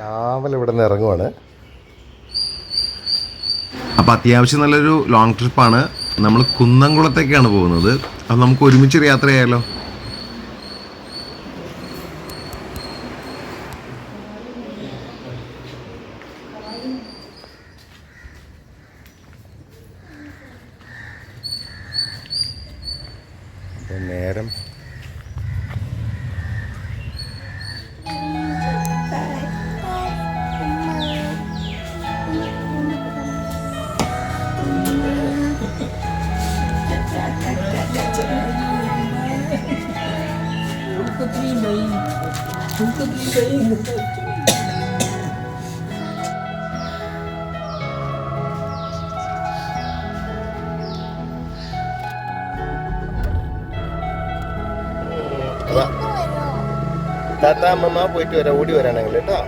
രാവിലെ ഇവിടെ നിന്ന് ഇറങ്ങുവാണ്. അപ്പോൾ അത്യാവശ്യം നല്ലൊരു ലോങ് ട്രിപ്പാണ് നമ്മൾ കുന്നംകുളത്തേക്കാണ് പോകുന്നത്. അപ്പോൾ നമുക്ക് ഒരുമിച്ചൊരു യാത്ര ചെയ്യാലോ താത്ത അമ്മമ്മ പോയിട്ട് വരാം. ഓടി വരാണ് ഞങ്ങൾ കേട്ടോ?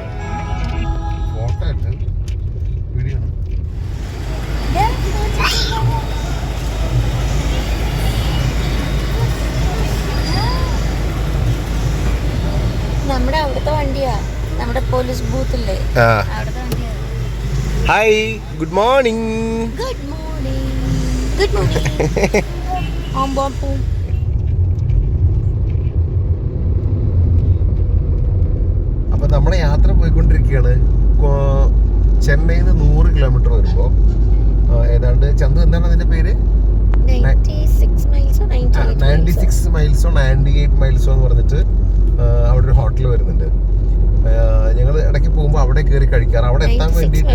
Hi good morning good morning good morning അപ്പോൾ നമ്മുടെ യാത്ര പോയിക്കൊണ്ടിരിക്കുകയാണ്. ചെന്നൈന്ന് ചെന്നൈയിൽ നിന്ന് നൂറ് കിലോമീറ്റർ വരുമ്പോൾ ഏതാണ്ട് ചന്തു എന്താണ് അതിന്റെ പേര്? നയന്റി സിക്സ് മൈൽസോ നയന്റി എയ്റ്റ് മൈൽസോ എന്ന് പറഞ്ഞിട്ട് അവിടെ ഒരു ഹോട്ടൽ വരുന്നുണ്ട്. ഞങ്ങൾ ഇടയ്ക്ക് പോകുമ്പോൾ അവിടെ കയറി കഴിക്കാറ്. അവിടെ എത്താൻ വേണ്ടിയിട്ട്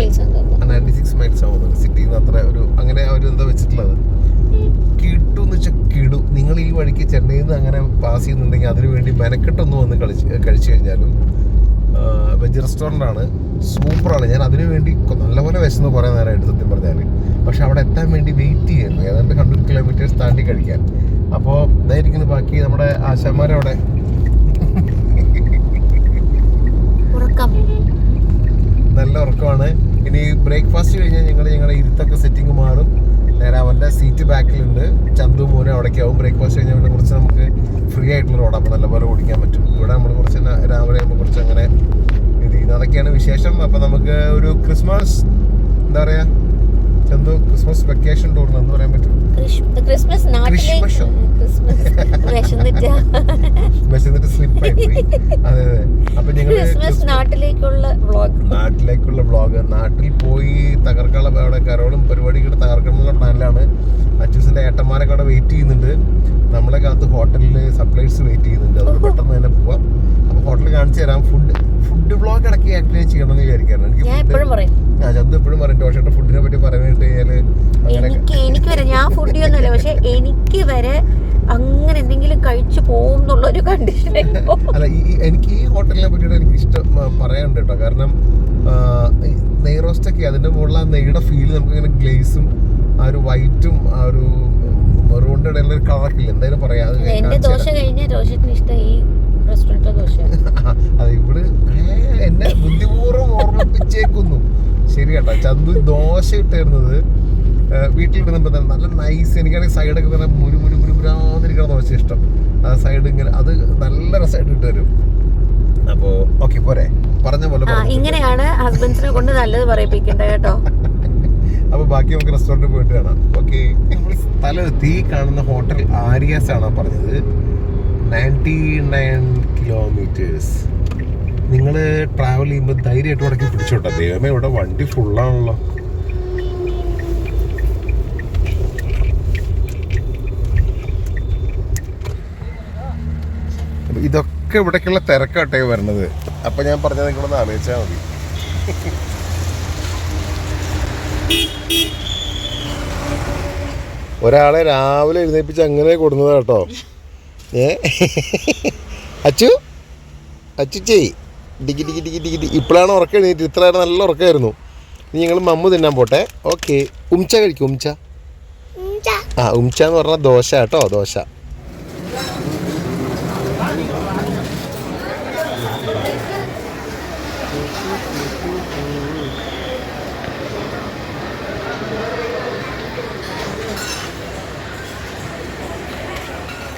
നയന്റി സിക്സ് മൈൽസ് ആവുന്നത് സിറ്റിയിൽ നിന്ന് അത്ര ഒരു അങ്ങനെ അവർ എന്താ വെച്ചിട്ടുള്ളത്? കിടു എന്ന് വെച്ചാൽ കിടു. നിങ്ങൾ ഈ വഴിക്ക് ചെന്നൈയിൽ നിന്ന് അങ്ങനെ പാസ് ചെയ്യുന്നുണ്ടെങ്കിൽ അതിനു വേണ്ടി മെനക്കെട്ടൊന്ന് വന്ന് കളിച്ച് കഴിച്ചു കഴിഞ്ഞാലും വെജ് റെസ്റ്റോറന്റ് ആണ് സൂപ്പറാണ്. ഞാൻ അതിനു വേണ്ടി നല്ലപോലെ വിശന്ന് കുറേ നേരം നേരമായിട്ട് സത്യം പറഞ്ഞാൽ പക്ഷെ അവിടെ എത്താൻ വേണ്ടി വെയിറ്റ് ചെയ്യുന്നു ഏതാണ്ട് ഹൺഡ്രഡ് കിലോമീറ്റേഴ്സ് താണ്ടി കഴിക്കാൻ. അപ്പോൾ ഇതായിരിക്കുന്നു ബാക്കി നമ്മുടെ ആശാന്മാരവിടെ. ഉറക്കം. നല്ല ഉറക്കമാണ്. ഇനി ബ്രേക്ക്ഫാസ്റ്റ് കഴിഞ്ഞാൽ ഞങ്ങൾ ഞങ്ങളുടെ ഇരുത്തൊക്കെ സെറ്റിംഗ് മാറും. നേരെ അവന്റെ സീറ്റ് ബാക്കിലുണ്ട്. ചന്തു മോനെ അവിടേക്ക് ആവും. ബ്രേക്ക്ഫാസ്റ്റ് കഴിഞ്ഞാൽ കുറച്ച് നമുക്ക് ഫ്രീ ആയിട്ടുള്ള റോഡ് അപ്പോൾ നല്ലപോലെ ഓടിക്കാൻ പറ്റും. ഇവിടെ നമ്മൾ കുറച്ച് രാവിലെ ആകുമ്പോൾ കുറച്ച് അങ്ങനെ ഇത് ചെയ്യുന്നു അതൊക്കെയാണ് വിശേഷം. അപ്പോൾ നമുക്ക് ഒരു ക്രിസ്മസ് എന്താ പറയുക ചന്തു ക്രിസ്മസ് വെക്കേഷൻ ടൂറിന് എന്ന് പറയാൻ പറ്റും ക്രിസ്മസ് ക്രിസ്മസോ? വിശന്നിട്ടാ. സ്ലിപ്പായി അതെ അതെ. അപ്പം ഞങ്ങൾ ക്രിസ്മസ് നാട്ടിലേക്കുള്ള വ്ളോഗ് നാട്ടിലേക്കുള്ള വ്ളോഗ് നാട്ടിൽ പോയി തകർക്കാനുള്ള അവിടെ കരോളും പരിപാടികൾ തകർക്കണമെന്നുള്ള പ്ലാനിലാണ് അച്ചൂസിന്റെ ഏട്ടന്മാരൊക്കെ അവിടെ വെയിറ്റ് ചെയ്യുന്നുണ്ട്. നമ്മളെ കാത്ത് ഹോട്ടലിൽ സപ്ലൈസ് വെയിറ്റ് ചെയ്യുന്നുണ്ട്. അതുകൊണ്ട് പെട്ടെന്ന് തന്നെ പോവാം. അപ്പോൾ ഹോട്ടലിൽ കാണിച്ചു തരാം. ഫുഡ് ഫുഡ് വ്ളോഗ് ഇടയ്ക്ക് ആക്ച്വലി ചെയ്യണമെന്ന് വിചാരിക്കാറുണ്ട് എനിക്ക് ഞാൻ food- എപ്പോഴും പറയും ടോഷയുടെ ഫുഡിനെ പറ്റി പറയാനായിട്ട് കഴിഞ്ഞാൽ അങ്ങനെ എനിക്ക് എനിക്ക് വരെ ഞാൻ ഫുഡി ഒന്നുമില്ല പക്ഷെ എനിക്ക് വരെ അങ്ങനെ എന്തെങ്കിലും കഴിച്ചു പോകും എന്നുള്ള ഒരു കണ്ടീഷൻ അല്ല എനിക്ക് ഈ ഹോട്ടലിനെ പറ്റിയിട്ട് എനിക്ക് ഇഷ്ടം പറയാനുണ്ട് കേട്ടോ. കാരണം നെയ്റോസ്റ്റൊക്കെ അതിന്റെ മുകളിൽ ആ നെയ്യുടെ ഫീൽ നമുക്ക് ഇങ്ങനെ ഗ്ലേസും ആ ഒരു വൈറ്റും ആ ഒരു മെറൂണിന്റെ ഇടയിൽ ഒരു കളറൊക്കെ ഇല്ല? എന്തായാലും പറയാം എന്റെ ദോശ. കഴിഞ്ഞ ദോശത്തിന് ഇഷ്ടം ഈ റെസ്റ്റോറന്റിലെ ദോശ അത് ഇവിടെ എന്നെ ബുദ്ധിപൂർവം ഓർമ്മിപ്പിച്ചേക്കുന്നു. ശരി കേട്ടോ ചന്തു ദോശ ഇട്ടിരുന്നത് വീട്ടിൽ വരുമ്പോൾ തന്നെ നല്ല നൈസ് എനിക്കാണെങ്കിൽ സൈഡൊക്കെ തന്നെ മുരു മുരു മുരു മുരാന്നിരിക്കുന്ന ദോശ ഇഷ്ടം. ആ സൈഡ് ഇങ്ങനെ അത് നല്ല രസമായിട്ട് ഇട്ട് തരും. അപ്പോ ഓക്കെ പോരെ. പറഞ്ഞ പോലെ ഇങ്ങനെയാണ് ഹസ്ബൻഡ്സിനെ കൊണ്ട് നല്ലത് പറയിപ്പിക്കേണ്ടത് കേട്ടോ. അപ്പൊ ബാക്കി നമുക്ക് റെസ്റ്റോറന്റിൽ പോയിട്ട് കാണാം. ഓക്കെ സ്ഥലം തീ കാണുന്ന ഹോട്ടൽ ആരിയാസ് ആണ് പറഞ്ഞത്. നയന്റി നയൻ കിലോമീറ്റേഴ്സ് നിങ്ങൾ ട്രാവൽ ചെയ്യുമ്പോൾ ധൈര്യമായിട്ട് ഇടയ്ക്ക് പിടിച്ചോട്ടെ. ദൈവമേ ഇവിടെ വണ്ടി ഫുള്ളാണല്ലോ ഇതൊക്കെ ഇവിടേക്കുള്ള തിരക്കാട്ടേ വരണത്. അപ്പൊ ഞാൻ പറഞ്ഞത് നിങ്ങളൊന്ന് ആലോചിച്ചാൽ മതി. ഒരാളെ രാവിലെ എഴുന്നേപ്പിച്ച് അങ്ങനെ കൊടുന്നതാട്ടോ ഏ? അച്ചു? അച്ചുച്ചേ? ഡിഗി ഡിഗി ഡിഗി ഡിഗി ഇപ്പോഴാണ് ഉറക്കം എഴുന്നേറ്റ് ഇത്ര നേരം നല്ല ഉറക്കമായിരുന്നു ഇനി ഞങ്ങൾ മമ്മു തിന്നാൻ പോട്ടെ. ഓക്കെ. ഉംച്ച കഴിക്കും ഉംച്ച. ആ ഉംച്ച എന്ന് പറഞ്ഞാൽ ദോശ കേട്ടോ ദോശ.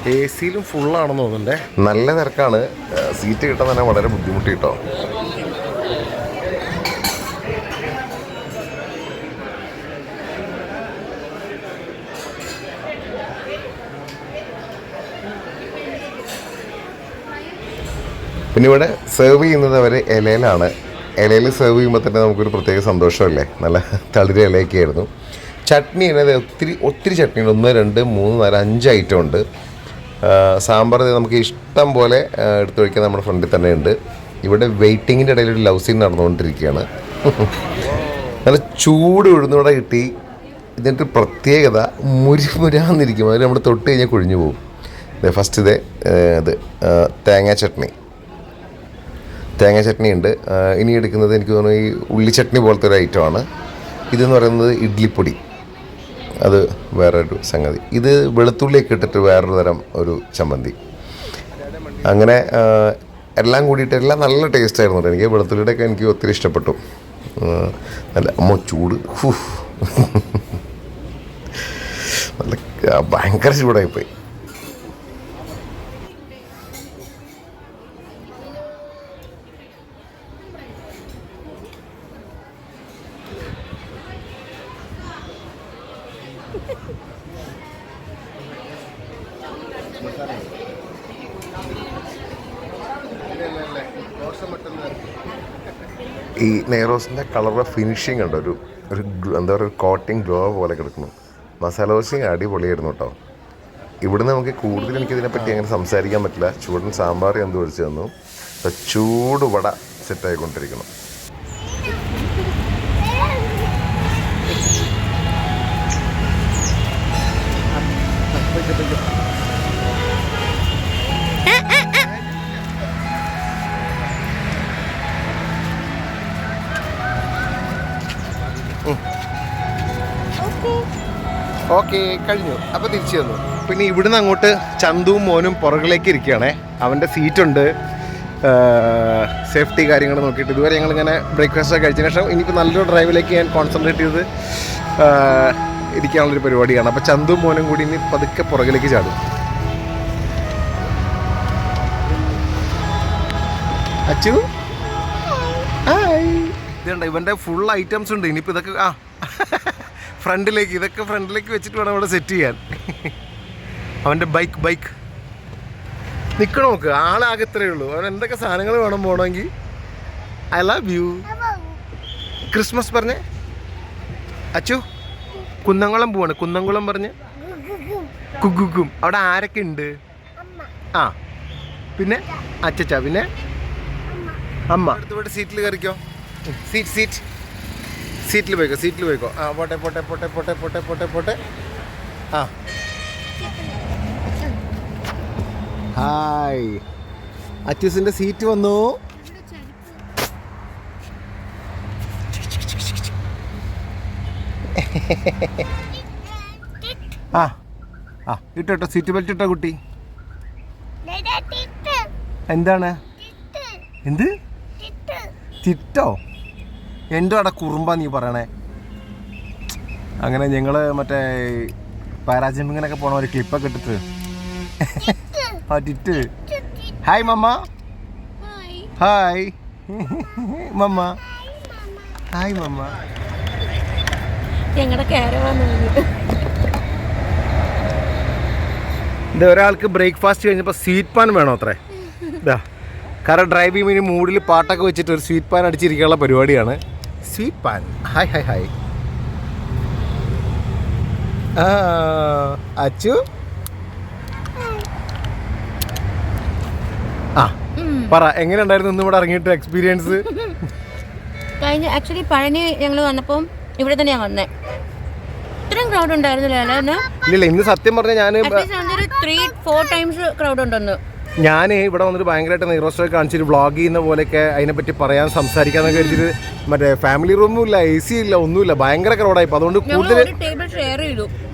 എ സിയിലും ഫുള്ളാണെന്ന് തോന്നുന്നുണ്ടേ? നല്ല തിരക്കാണ്. സീറ്റ് കിട്ടാൻ തന്നെ വളരെ ബുദ്ധിമുട്ടി കേട്ടോ. പിന്നെ ഇവിടെ സെർവ് ചെയ്യുന്നത് അവർ ഇലയിലാണ്. ഇലയിൽ സെർവ് ചെയ്യുമ്പോൾ തന്നെ നമുക്കൊരു പ്രത്യേക സന്തോഷമല്ലേ? നല്ല തളിര ഇലയൊക്കെ ആയിരുന്നു ചട്നി അതായത് ഒത്തിരി ഒത്തിരി ചട്നിയുണ്ട്. ഒന്ന് രണ്ട് മൂന്ന് നാല് അഞ്ച് ഐറ്റം ഉണ്ട്. സാമ്പാർ നമുക്ക് ഇഷ്ടം പോലെ എടുത്തു വയ്ക്കാൻ നമ്മുടെ ഫ്രണ്ടിൽ തന്നെ ഉണ്ട്. ഇവിടെ വെയിറ്റിങ്ങിന്റെ ഇടയിൽ ഒരു ലവ് സീൻ നടന്നുകൊണ്ടിരിക്കുകയാണ്. നല്ല ചൂട് ഉഴുന്നൂടെ കിട്ടി. ഇതിന്റെ ഒരു പ്രത്യേകത മുരിമുരാന്നിരിക്കും അതിൽ നമ്മൾ തൊട്ട് കഴിഞ്ഞാൽ കുഴിഞ്ഞു പോകും. ഫസ്റ്റ് ഇത് ഇത് തേങ്ങാ ചട്നി. തേങ്ങാ ചട്നി ഉണ്ട്. ഇനി എടുക്കുന്നത് എനിക്ക് തോന്നുന്നു ഈ ഉള്ളി ചട്നി പോലത്തെ ഒരു ഐറ്റമാണ് ഇതെന്ന് പറയുന്നത് ഇഡ്ലിപ്പൊടി. അത് വേറൊരു സംഗതി. ഇത് വെളുത്തുള്ളിയൊക്കെ ഇട്ടിട്ട് വേറൊരു തരം ഒരു ചമ്മന്തി. അങ്ങനെ എല്ലാം കൂടിയിട്ട് എല്ലാം നല്ല ടേസ്റ്റ് ആയിരുന്നു എനിക്ക് വെളുത്തുള്ളിയുടെ ഒക്കെ എനിക്ക് ഒത്തിരി ഇഷ്ടപ്പെട്ടു. നല്ല അമ്മ ചൂട്. നല്ല ഭയങ്കര ചൂടായിപ്പോയി ഈ നെയ്റോസിന്റെ കളറുടെ ഫിനിഷിങ് ഉണ്ട് ഒരു ഒരു എന്താ പറയുക ഒരു കോട്ടിങ് ഗ്ലോ പോലെ കിടക്കുന്നു. മസാല ദോശയും അടിപൊളിയായിരുന്നു കേട്ടോ. ഇവിടുന്ന് നമുക്ക് കൂടുതൽ എനിക്കിതിനെപ്പറ്റി അങ്ങനെ സംസാരിക്കാൻ പറ്റില്ല. ചൂടൻ സാമ്പാർ എന്ത് ഒഴിച്ചു തന്നു. ചൂട് വട സെറ്റായിക്കൊണ്ടിരിക്കണം ഓക്കെ കഴിഞ്ഞു. അപ്പോൾ തിരിച്ചു വന്നു. പിന്നെ ഇവിടുന്ന് അങ്ങോട്ട് ചന്തുവും മോനും പുറകിലേക്ക് ഇരിക്കുകയാണേ. അവന്റെ സീറ്റുണ്ട്. സേഫ്റ്റി കാര്യങ്ങൾ നോക്കിയിട്ട് ഇതുവരെ ഞങ്ങളിങ്ങനെ ബ്രേക്ക്ഫാസ്റ്റ് ഒക്കെ കഴിച്ചതിന് ശേഷം ഇനിയിപ്പോൾ നല്ലൊരു ഡ്രൈവിലേക്ക് ഞാൻ കോൺസെൻട്രേറ്റ് ചെയ്ത് ഇരിക്കാനുള്ളൊരു പരിപാടിയാണ്. അപ്പോൾ ചന്തുവും മോനും കൂടി ഇനി പതുക്കെ പുറകിലേക്ക് ചാടും. അച്ചു? ഹായ് ഇതുണ്ട് ഇവന്റെ ഫുൾ ഐറ്റംസ് ഉണ്ട്. ഇനിയിപ്പോൾ ഇതൊക്കെ ആ. ഫ്രണ്ടിലേക്ക് ഇതൊക്കെ ഫ്രണ്ടിലേക്ക് വെച്ചിട്ട് വേണം അവിടെ സെറ്റ് ചെയ്യാൻ. അവന്റെ ബൈക്ക് ബൈക്ക് നിൽക്കണം നോക്ക് ആളാകെ ഇത്രയേ ഉള്ളൂ. അവൻ എന്തൊക്കെ സാധനങ്ങൾ വേണം പോകണമെങ്കിൽ ഐ ലവ് യു ക്രിസ്മസ് പറഞ്ഞേ? അച്ചു കുന്നംകുളം പോവാണ്. കുന്നംകുളം പറഞ്ഞ്? കുഗുക്കും അവിടെ ആരൊക്കെ ഉണ്ട്? ആ. പിന്നെ അച്ചച്ച പിന്നെ? അമ്മ. അടുത്തോട്ട് സീറ്റിൽ കയറിക്കോ? സീറ്റ് സീറ്റ് സീറ്റിൽ പോയിക്കോ സീറ്റിൽ പോയിക്കോ. ആ പോട്ടെ പോട്ടെ പോട്ടെ പോട്ടെ പോട്ടെ പോട്ടെ പോട്ടെ. ആ. ഹായ്. അച്ചൂസിന്റെ സീറ്റ് വന്നു. ആ ആ ഇട്ടോ ഇട്ടോ സീറ്റ് ബെൽറ്റ് ഇട്ടോ കുട്ടി. എന്താണ്? എന്ത്? തിട്ടോ അവിടെ കുറുമ്പാ നീ പറയണേ? അങ്ങനെ ഞങ്ങൾ മറ്റേ പാരാജമ്പിങ്ങിനൊക്കെ പോണ ഒരു ക്ലിപ്പൊക്കെ ഇട്ടിട്ട് ആ tit hi mamma. Hi mamma. Hi mamma. ഇത് ഒരാൾക്ക് ബ്രേക്ക്ഫാസ്റ്റ് കഴിഞ്ഞപ്പോൾ സ്വീറ്റ് പാൻ വേണോ അത്രേ? ഇതാ കാരണം ഡ്രൈവ് ചെയ്യുമ്പോൾ മൂഡിൽ പാട്ടൊക്കെ വെച്ചിട്ട് ഒരു സ്വീറ്റ് പാൻ അടിച്ചിരിക്കാനുള്ള പരിപാടിയാണ്. Sweet paan hi hi hi Achu ആ പറ എങ്ങനെ ഉണ്ടായിരുന്നു ഇന്ന് ഇവിടെ ഇറങ്ങിയിട്ട് എക്സ്പീരിയൻസ് കഴിഞ്ഞ ആക്ച്വലി പഴനി ഞങ്ങൾ വന്നപ്പം ഇവിടെ തന്നെയാണ് വന്നേ. ഇത്രയും ക്രൗഡ് ഉണ്ടായിരുന്നില്ല ഇല്ല ഇന്ന് സത്യം പറഞ്ഞാൽ ഞാൻ ത്രീ ഫോർ ടൈംസ് ക്രൗഡ് ഉണ്ടെന്ന്. ഞാൻ ഇവിടെ വന്നിട്ട് ഭയങ്കരമായിട്ട് നെയ്റോസ്റ്റൊക്കെ കാണിച്ചിട്ട് വ്ളോഗ് ചെയ്യുന്ന പോലെയൊക്കെ അതിനെപ്പറ്റി പറയാൻ സംസാരിക്കാന്നൊക്കെ കരുതിയിട്ട് മറ്റേ ഫാമിലി റൂമും ഇല്ല എ സി ഇല്ല ഒന്നുമില്ല. ഭയങ്കര ക്രൗഡായിപ്പോൾ അതുകൊണ്ട് കൂടുതൽ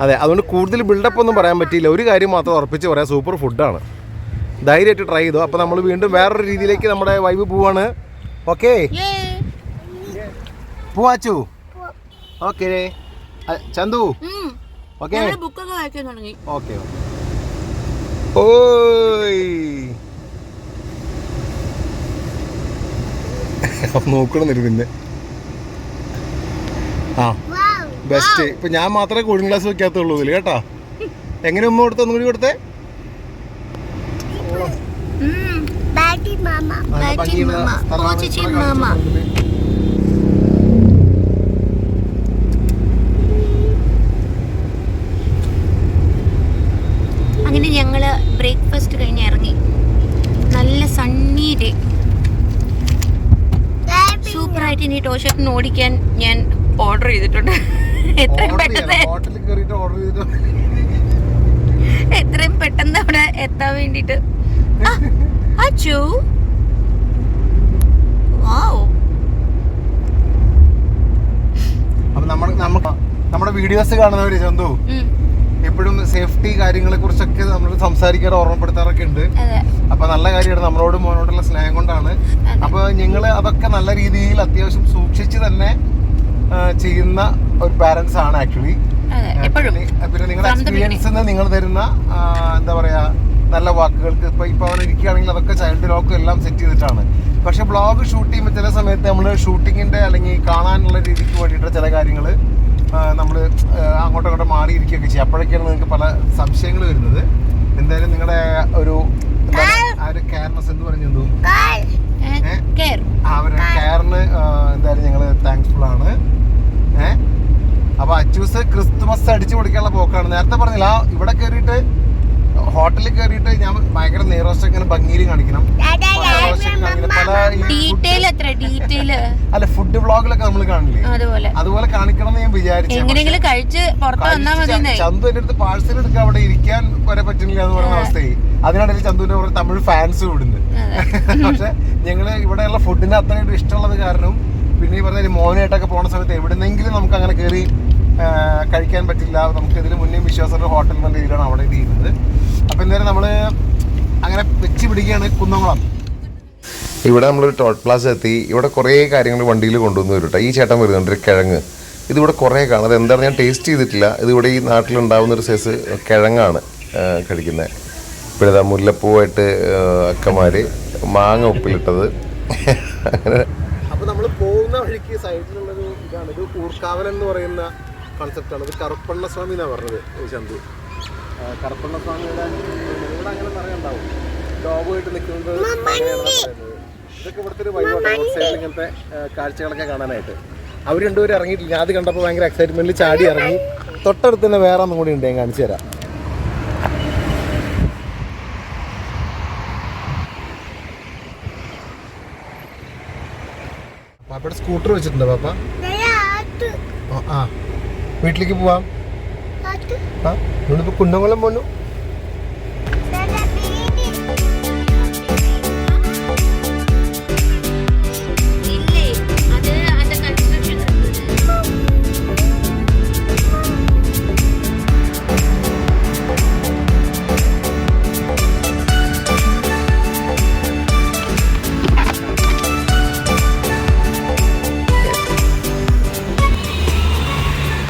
അതെ അതുകൊണ്ട് കൂടുതൽ ബിൽഡപ്പ് ഒന്നും പറയാൻ പറ്റിയില്ല. ഒരു കാര്യം മാത്രം ഉറപ്പിച്ച് പറയാം സൂപ്പർ ഫുഡാണ് ധൈര്യമായിട്ട് ട്രൈ ചെയ്തു. അപ്പോൾ നമ്മൾ വീണ്ടും വേറൊരു രീതിയിലേക്ക് നമ്മുടെ വൈബ് പോവാണ്. ഓക്കെ പോവാച്ചു. ഓക്കെ ചന്തു. ഓക്കെ ഓക്കെ ബുക്കൊക്കെ വായിക്കാൻ തുടങ്ങി. ഓക്കെ ഓയ്. നോക്കണമെന്നില്ല പിന്നെ. ആ ബെസ്റ്റ് ഇപ്പൊ ഞാൻ മാത്രമേ കൂളിംഗ് ഗ്ലാസ് വെക്കാത്തുള്ളൂ ഇതിൽ കേട്ടാ. എങ്ങനെ ഉമ്മ കൊടുത്ത? ഒന്നും കൂടി കൊടുത്തേ നല്ല Daddy ഭംഗിയുള്ള mama. സ്ഥലമാണ് പൂച്ചച്ചി ഇവിടെ കാണിച്ചു mama. തന്നത്. അങ്ങനെ ഞങ്ങൾ ബ്രേക്ക്ഫാസ്റ്റ് കഴിഞ്ഞ് ഇറങ്ങി നല്ല സണ്ണി ഡേ സൂപ്പറായിട്ട് ഇനി ടോഷപ്പിന് ഓടിക്കാൻ ഞാൻ ഓർഡർ ചെയ്തിട്ടുണ്ട് എത്രയും Order പെട്ടെന്ന് ചെയ്യണം. ഹോട്ടലിൽ കയറിയിട്ട് ഓർഡർ ചെയ്തിട്ട് എത്രയും പെട്ടെന്ന് അവിടെ എത്താൻ വേണ്ടിട്ട്. അച്ചു. വാവ്. അപ്പൊ നമ്മൾ നമുക്ക് നമ്മുടെ വീഡിയോസ് കാണുന്നവര് ചന്തു എപ്പോഴും സേഫ്റ്റി കാര്യങ്ങളെ കുറിച്ചൊക്കെ നമ്മൾ സംസാരിക്കാറ് ഓർമ്മപ്പെടുത്താറൊക്കെ ഉണ്ട്. അപ്പൊ നല്ല കാര്യമാണ് നമ്മളോട് മോനോടുള്ള സ്നേഹം കൊണ്ടാണ്. അപ്പൊ ഞങ്ങൾ അതൊക്കെ നല്ല രീതിയിൽ അത്യാവശ്യം സൂക്ഷിച്ച് തന്നെ ചെയ്യുന്ന ഒരു പാരന്റ്സ് ആണ് ആക്ച്വലി. പിന്നെ നിങ്ങളുടെ എക്സ്പീരിയൻസ് നിങ്ങൾ തരുന്ന എന്താ പറയാ നല്ല വാക്കുകൾക്ക് ഇപ്പൊ ഇപ്പൊ അവൻ ഇരിക്കുകയാണെങ്കിൽ അതൊക്കെ ചൈൽഡ് ലോക്കും എല്ലാം സെറ്റ് ചെയ്തിട്ടാണ്. പക്ഷെ ബ്ലോഗ് ഷൂട്ട് ചെയ്യുമ്പോൾ ചില സമയത്ത് നമ്മൾ ഷൂട്ടിങ്ങിന്റെ അല്ലെങ്കിൽ കാണാനുള്ള രീതിക്ക് വേണ്ടിയിട്ട് ചില കാര്യങ്ങൾ നമ്മൾ അങ്ങോട്ടും അങ്ങോട്ടും മാറിയിരിക്കുകയൊക്കെ ചെയ്യും. അപ്പോഴൊക്കെയാണ് നിങ്ങൾക്ക് പല സംശയങ്ങൾ വരുന്നത്. എന്തായാലും നിങ്ങളുടെ ഒരു ആ ഒരു കെയർനെസ് എന്ന് പറഞ്ഞു ആ അവരുടെ കെയറിന് എന്തായാലും ഞങ്ങൾ താങ്ക്ഫുൾ ആണ്. ഏഹ് അപ്പൊ അച്ചൂസ് ക്രിസ്തുമസ് അടിച്ചു പൊടിക്കാനുള്ള പോക്കാണ്. നേരത്തെ പറഞ്ഞില്ല ഇവിടെ കയറിയിട്ട് ഹോട്ടലിൽ കയറിയിട്ട് ഞാൻ ഭയങ്കര നെയ്റോസ്റ്റ് ഇങ്ങനെ ഭംഗിയിൽ കാണിക്കണം. അല്ല ഫുഡ് വ്ളോഗിലൊക്കെ നമ്മൾ കാണില്ലേ? അതുപോലെ. കാണിക്കണം എന്ന് ഞാൻ വിചാരിച്ചു. എങ്ങനെയെങ്കിലും കഴിച്ച് പുറത്ത് മതി ചന്തു എന്റെ അടുത്ത് പാഴ്സൽ എടുക്കാൻ അവിടെ ഇരിക്കാൻ വരെ പറ്റുന്നില്ല എന്ന് പറയുന്ന അവസ്ഥയായി. അതിനിടയിൽ ചന്തുവിന്റെ കുറെ തമിഴ് ഫാൻസ് വിടുന്നു പക്ഷെ ഞങ്ങൾ ഇവിടെയുള്ള ഫുഡിന് അത്രയും ഇഷ്ടമുള്ളത് കാരണം പിന്നെ ഈ പറഞ്ഞ മോനായിട്ടൊക്കെ പോണ സമയത്ത് എവിടുന്നെങ്കിലും നമുക്ക് അങ്ങനെ കയറി കഴിക്കാൻ പറ്റില്ല. നമുക്ക് ഇതിന് മുന്നേ വിശ്വാസമുള്ള ഹോട്ടൽ നല്ല രീതിയിലാണ് അവിടെ ചെയ്യുന്നത്. അപ്പൊ എന്തായാലും നമ്മൾ അങ്ങനെ വെച്ച് പിടിക്കുകയാണ് കുന്നംകുളം. ഇവിടെ നമ്മളൊരു ടോൾ പ്ലാസ് എത്തി. ഇവിടെ കുറേ കാര്യങ്ങൾ വണ്ടിയിൽ കൊണ്ടുവന്ന് വരും കേട്ടോ ഈ ചേട്ടൻ വരുന്നുണ്ട് ഒരു കിഴങ്ങ്. ഇതിവിടെ കുറേ കാണും. അത് എന്താണ് ഞാൻ ടേസ്റ്റ് ചെയ്തിട്ടില്ല. ഇതിവിടെ ഈ നാട്ടിലുണ്ടാവുന്ന ഒരു സൈസ് കിഴങ്ങാണ് കഴിക്കുന്നത്. ഇപ്പോഴിതാ മുല്ലപ്പൂവായിട്ട് അക്കമാര് മാങ്ങ ഉപ്പിലിട്ടത്. അങ്ങനെ അപ്പൊ നമ്മൾ പോകുന്ന വഴിക്ക് സൈഡിലുള്ളൊരു ഇതാണ്. ഒരു ഊർക്കാവൽ എന്ന് പറയുന്ന കൺസെപ്റ്റാണ് ഇത് കറുപ്പണ്ണ സ്വാമി എന്നാണ് പറഞ്ഞത് ചന്തു. കറുപ്പണ്ണ സ്വാമിയുടെ ഇവിടെ അങ്ങനെ പറയണ്ടാവും ഡോബുമായിട്ട് നിൽക്കുന്നത്. ഇതൊക്കെ ഇവിടുത്തെ ഒരു വൈബോട്ടാണ് റോഡ് സൈഡിൽ ഇങ്ങനത്തെ കാഴ്ചകളൊക്കെ കാണാനായിട്ട്. അവർ രണ്ടുപേരും ഇറങ്ങിയിട്ടില്ല. ഞാൻ അത് കണ്ടപ്പോൾ ഭയങ്കര എക്സൈറ്റ്മെന്റിൽ ചാടി ഇറങ്ങി. തൊട്ടടുത്ത് തന്നെ വേറെ ഒന്നും കൂടി ഉണ്ട് ഞാൻ കാണിച്ചു തരാം. പാപ്പയുടെ സ്കൂട്ടർ വെച്ചിട്ടുണ്ടോ പാപ്പ? ആ. വീട്ടിലേക്ക് പോവാം. ആ നമ്മളിപ്പോ കുന്നംകുളം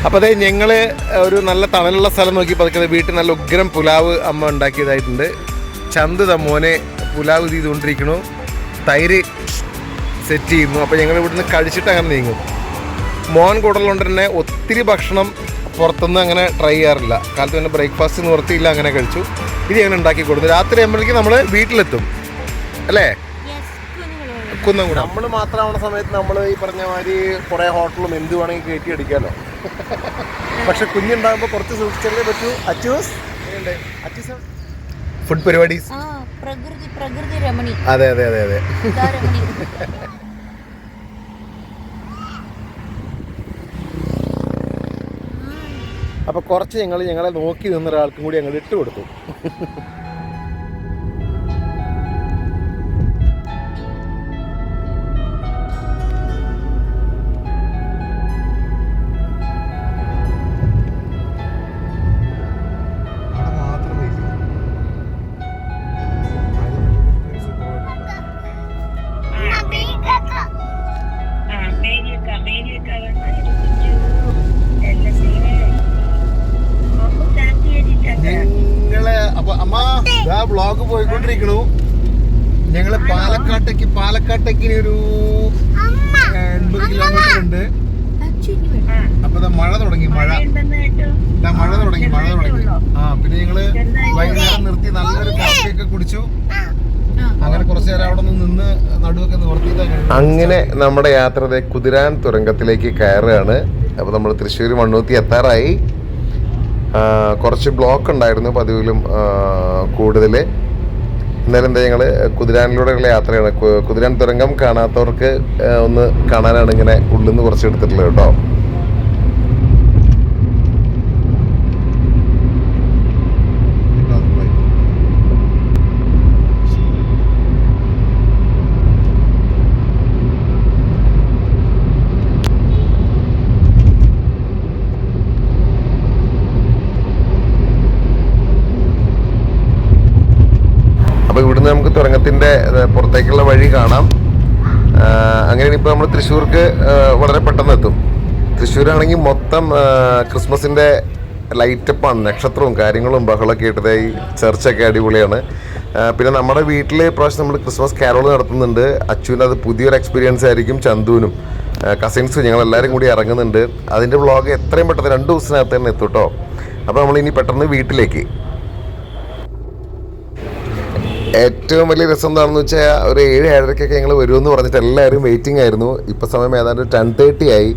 അപ്പോൾ അതെ ഞങ്ങൾ ഒരു നല്ല തണലുള്ള സ്ഥലം നോക്കി പതുക്കുന്നത് വീട്ടിൽ നല്ല ഉഗ്രം പുലാവ് അമ്മ ഉണ്ടാക്കിയതായിട്ടുണ്ട്. ചന്ത് തമ്മോനെ മോനെ പുലാവ് ഇത് ചെയ്തുകൊണ്ടിരിക്കണു തൈര് സെറ്റ് ചെയ്യുന്നു. അപ്പോൾ ഞങ്ങൾ ഇവിടുന്ന് കഴിച്ചിട്ട് അങ്ങനെ നീങ്ങും. മോൻ കൂടലുകൊണ്ട് തന്നെ ഒത്തിരി ഭക്ഷണം പുറത്തുനിന്ന് അങ്ങനെ ട്രൈ ചെയ്യാറില്ല. കാലത്ത് തന്നെ ബ്രേക്ക്ഫാസ്റ്റ് നിർത്തിയില്ല അങ്ങനെ കഴിച്ചു. ഇത് അങ്ങനെ ഉണ്ടാക്കി കൊടുത്തു രാത്രി ആകുമ്പോഴേക്കും നമ്മൾ വീട്ടിലെത്തും. അല്ലേ? കുന്നംകുളം നമ്മൾ മാത്രമാവുന്ന സമയത്ത് നമ്മൾ ഈ പറഞ്ഞ മാതിരി കുറേ ഹോട്ടലും എന്ത് വേണമെങ്കിൽ കയറ്റി അടിക്കാമല്ലോ പക്ഷെ കുഞ്ഞുണ്ടാകുമ്പോൾ കുറച്ച് സൂക്ഷിച്ചല്ലേ പറ്റൂ? അച്ചൂസ്? ഫുഡ് പരിപാടി ആ പ്രകൃതി പ്രകൃതി രമണി. അതെ അതെ അതെ അതെ. ഇതാ രമണി. അപ്പൊ കുറച്ച് ഞങ്ങൾ ഞങ്ങളെ നോക്കി നിന്ന ഒരാൾക്കും കൂടി ഞങ്ങൾ ഇട്ട് കൊടുത്തു. ഇനി ഒരു എൺപത് കിലോമീറ്റർ ഉണ്ട് അപ്പൊ മഴ തുടങ്ങി മഴ. മഴ തുടങ്ങി മഴ തുടങ്ങി. ആ പിന്നെ ഞങ്ങൾ വൈകുന്നേരം നിർത്തി നല്ലൊരു കോഫിയൊക്കെ കുടിച്ചു. അങ്ങനെ കുറച്ചു നേരം അവിടെ അങ്ങനെ നമ്മുടെ യാത്ര ദേ കുതിരാൻ തുരങ്കത്തിലേക്ക് കയറുകയാണ്. അപ്പൊ നമ്മൾ തൃശ്ശൂർ മണ്ണൂത്തി എത്താറായി. ആ, കുറച്ച് ബ്ലോക്ക് ഉണ്ടായിരുന്നു പതിവിലും കൂടുതൽ ഇന്നലെ എന്താ ഞങ്ങൾ കുതിരാനിലൂടെയുള്ള യാത്രയാണ്. കുതിരാൻ തുരങ്കം കാണാത്തവർക്ക് ഒന്ന് കാണാനാണ് ഇങ്ങനെ ഉള്ളിൽ നിന്ന് കുറച്ച് എടുത്തിട്ടുള്ളത് കേട്ടോ അപ്പോൾ ഇവിടുന്ന് നമുക്ക് ഏഹ്, പുറത്തേക്കുള്ള വഴി കാണാം. അങ്ങനെ ഇപ്പോൾ നമ്മൾ തൃശ്ശൂർക്ക് വളരെ പെട്ടെന്ന് എത്തും. തൃശ്ശൂരാണെങ്കിൽ മൊത്തം ക്രിസ്മസിന്റെ ലൈറ്റപ്പാണ് നക്ഷത്രവും കാര്യങ്ങളും ബഹളമൊക്കെ ഇട്ടതായി ചർച്ചൊക്കെ അടിപൊളിയാണ്. പിന്നെ നമ്മുടെ വീട്ടിൽ പ്രാവശ്യം നമ്മൾ ക്രിസ്മസ് കാരോൾ നടത്തുന്നുണ്ട്. അച്ഛനും അത് പുതിയൊരു എക്സ്പീരിയൻസ് ആയിരിക്കും ചന്തുവിനും. കസിൻസും ഞങ്ങൾ എല്ലാവരും കൂടി ഇറങ്ങുന്നുണ്ട്. അതിന്റെ വ്ളോഗ് എത്രയും പെട്ടെന്ന് രണ്ട് ദിവസത്തിനകത്ത് തന്നെ എത്തും കേട്ടോ അപ്പോൾ നമ്മൾ ഇനി പെട്ടെന്ന് വീട്ടിലേക്ക് ഏറ്റവും വലിയ രസം എന്താണെന്ന് വെച്ചാൽ ഒരു ഏഴ് ഏഴരക്കൊക്കെ ഞങ്ങൾ വരുമെന്ന് പറഞ്ഞിട്ട് എല്ലാവരും വെയിറ്റിംഗ് ആയിരുന്നു. ഇപ്പോൾ സമയം ഏതാണ്ട് ടെൻ തേർട്ടി ആയി.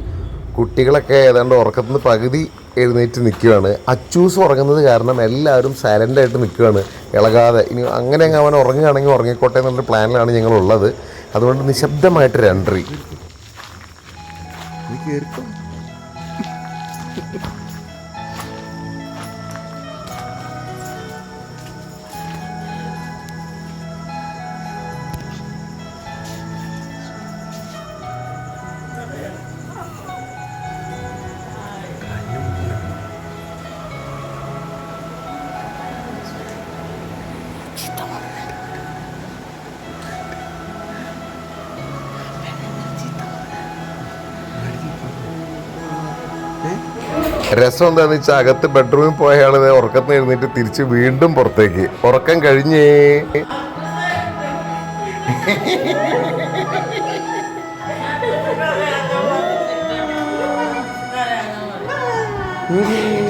കുട്ടികളൊക്കെ ഏതാണ്ട് ഉറക്കത്തിന് പകുതി എഴുന്നേറ്റ് നിൽക്കുകയാണ് അച്ചൂസ് ഉറങ്ങുന്നത് കാരണം എല്ലാവരും സൈലന്റ് ആയിട്ട് നിൽക്കുകയാണ് ഇളകാതെ. ഇനി അങ്ങനെ അങ്ങ് അവൻ ഉറങ്ങുകയാണെങ്കിൽ ഉറങ്ങിക്കോട്ടെ എന്നുള്ള പ്ലാനിലാണ് ഞങ്ങളുള്ളത്. അതുകൊണ്ട് നിശബ്ദമായിട്ട് രണ്ടറി രസം എന്താന്ന് വെച്ചാൽ അകത്ത് ബെഡ്റൂമിൽ പോയ ആൾ ദേ ഉറക്കത്തിന് എഴുന്നേറ്റ് തിരിച്ച് വീണ്ടും പുറത്തേക്ക്. ഉറക്കം കഴിഞ്ഞേ.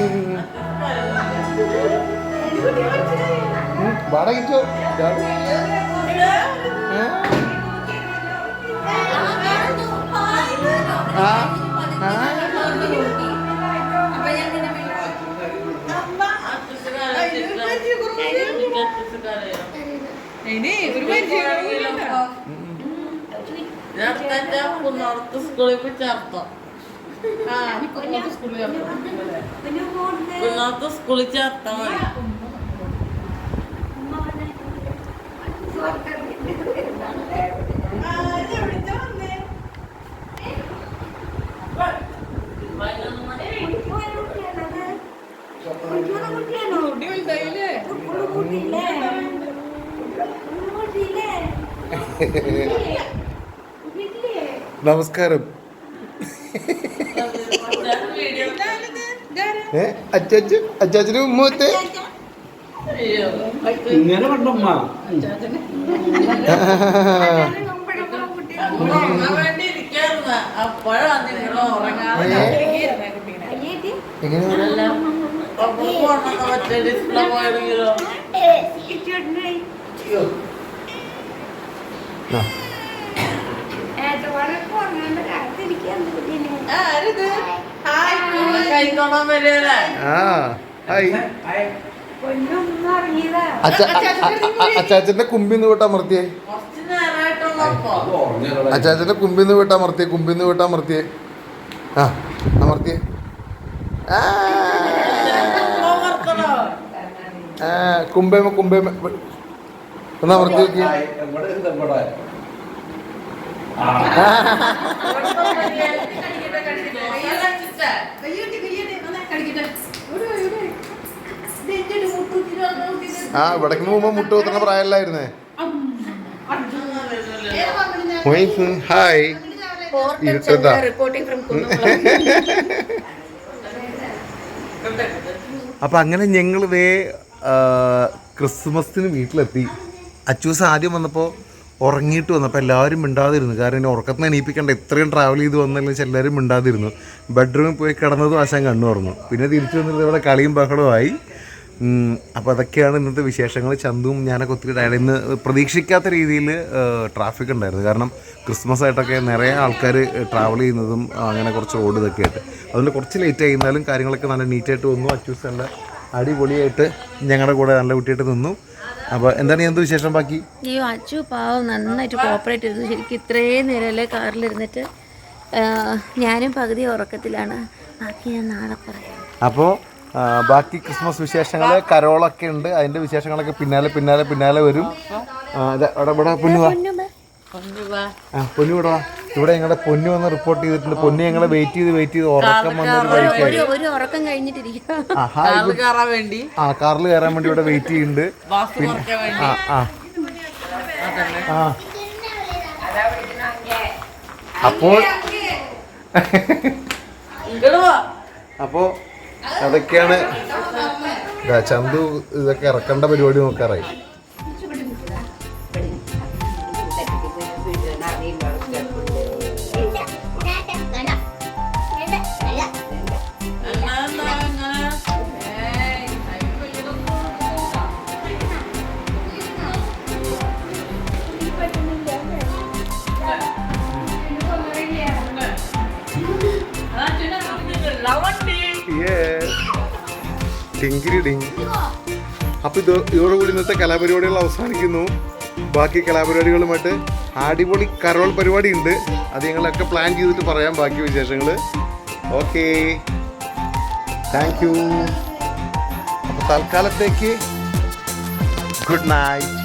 സ്കൂളിൽ പോയി ചേർത്തോ സ്കൂളിൽ ചേർത്താ മതി. നമസ്കാരം. അച്ചാച്ചു അച്ചാച്ചന് ഉമ്മത്തെ ഇങ്ങനെ കണ്ടമ്മ എങ്ങനെ ആ. ഹായ് അച്ചാച്ചന്റെ കുമ്പിന്ന് വിട്ടാ മർത്തിയെ കുറച്ച് നേരമായിട്ടുള്ളപ്പോ അച്ചാച്ചന്റെ കുമ്പിന്ന് വിട്ടാ മർത്തിയേ കുമ്പിന്ന് വിട്ടാ മർത്തിയെ ആ അമർത്തിയേ ആ. കുമ്പേമ കുമ്പേമ. ഒന്ന് അമർത്തി നോക്കി? ആ ഇവിടേക്ക് പോകുമ്പോ മുട്ട കുത്തുന്ന പ്രായമല്ലായിരുന്നേ ഹായ്. ഇരുട്ടത്താ. അപ്പൊ അങ്ങനെ ഞങ്ങൾ വേ ക്രിസ്മസിന് വീട്ടിലെത്തി. അച്ചൂസ് ആദ്യം വന്നപ്പോൾ ഉറങ്ങിയിട്ട് വന്നപ്പോൾ എല്ലാവരും മിണ്ടാതിരുന്നു. കാരണം എന്നെ ഉറക്കത്തിന് എണീപ്പിക്കേണ്ട. ഇത്രയും ട്രാവൽ ചെയ്ത് വന്നല്ലോ വെച്ചാൽ എല്ലാവരും മിണ്ടാതിരുന്നു. ബെഡ്റൂമിൽ പോയി കിടന്നതും ആശാൻ കണ്ണു തുറന്നു. പിന്നെ തിരിച്ചു വന്നിട്ട് ഇവിടെ കളിയും ബഹളവുമായി. അപ്പോൾ അതൊക്കെയാണ് ഇന്നത്തെ വിശേഷങ്ങൾ ചന്തും ഞാനൊക്കെ ഒത്തിരി ഡയറി ഇന്ന് പ്രതീക്ഷിക്കാത്ത രീതിയിൽ ട്രാഫിക് ഉണ്ടായിരുന്നു. കാരണം ക്രിസ്മസ് ആയിട്ടൊക്കെ നിറയെ ആൾക്കാർ ട്രാവൽ ചെയ്യുന്നതും അങ്ങനെ കുറച്ച് റോഡ് ഇതൊക്കെ ആയിട്ട്. അതുകൊണ്ട് കുറച്ച് ലേറ്റ് ആയി. എന്നാലും കാര്യങ്ങളൊക്കെ നല്ല നീറ്റായിട്ട് വന്നു. അച്ചൂസ് നല്ല അടിപൊളിയായിട്ട് ഞങ്ങളുടെ കൂടെ നല്ല കുട്ടിയായിട്ട് നിന്നു. അപ്പോൾ എന്താണ് എന്ത് വിശേഷം? ബാക്കി? അയ്യോ അച്ചു പാവം നന്നായിട്ട് കോപ്പറേറ്റ് ചെയ്തു. ശരിക്കും ഇത്രയും നേരമല്ലേ കാറിലിരുന്നിട്ട് ഞാനും പകുതി ഉറക്കത്തിലാണ്. ബാക്കി ഞാൻ നാളെ പറയാം. അപ്പോൾ ബാക്കി ക്രിസ്മസ് വിശേഷങ്ങൾ കരോളൊക്കെ ഉണ്ട്. അതിന്റെ വിശേഷങ്ങളൊക്കെ പിന്നാലെ പിന്നാലെ പിന്നാലെ വരും. ഇവിടെ പൊന്നു പൊന്നു ഇവിടെ ഇവിടെ ഞങ്ങളുടെ പൊന്നു വന്ന് റിപ്പോർട്ട് ചെയ്തിട്ടുണ്ട്. പൊന്നു ഞങ്ങളെ വെയിറ്റ് ചെയ്ത് വെയിറ്റ് ചെയ്ത് ഉറക്കം വന്നൊരു ഒരു ഒരു ഉറക്കം കഴിഞ്ഞിട്ടിരിക്കുക ആ കാറിൽ കയറാൻ വേണ്ടി. ആ കാറിൽ കയറാൻ വേണ്ടി ഇവിടെ വെയിറ്റ് ചെയ്യുന്നുണ്ട്. പിന്നെ ആ ആ. ആ. അപ്പോൾ. അപ്പോൾ അതൊക്കെയാണ്. ചന്തു ഇതൊക്കെ ഇറക്കേണ്ട പരിപാടി നോക്കാറായി. ഡിങ്കിരി ഡിങ് അപ്പൊ ഇത് ഇതോടുകൂടി ഇന്നത്തെ കലാപരിപാടികൾ അവസാനിക്കുന്നു. ബാക്കി കലാപരിപാടികളുമായിട്ട് അടിപൊളി കരോൾ പരിപാടി ഉണ്ട് അത് ഞങ്ങളൊക്കെ പ്ലാൻ ചെയ്തിട്ട് പറയാം ബാക്കി വിശേഷങ്ങൾ ഓക്കെ താങ്ക് യു അപ്പൊ തൽക്കാലത്തേക്ക് ഗുഡ് നൈറ്റ്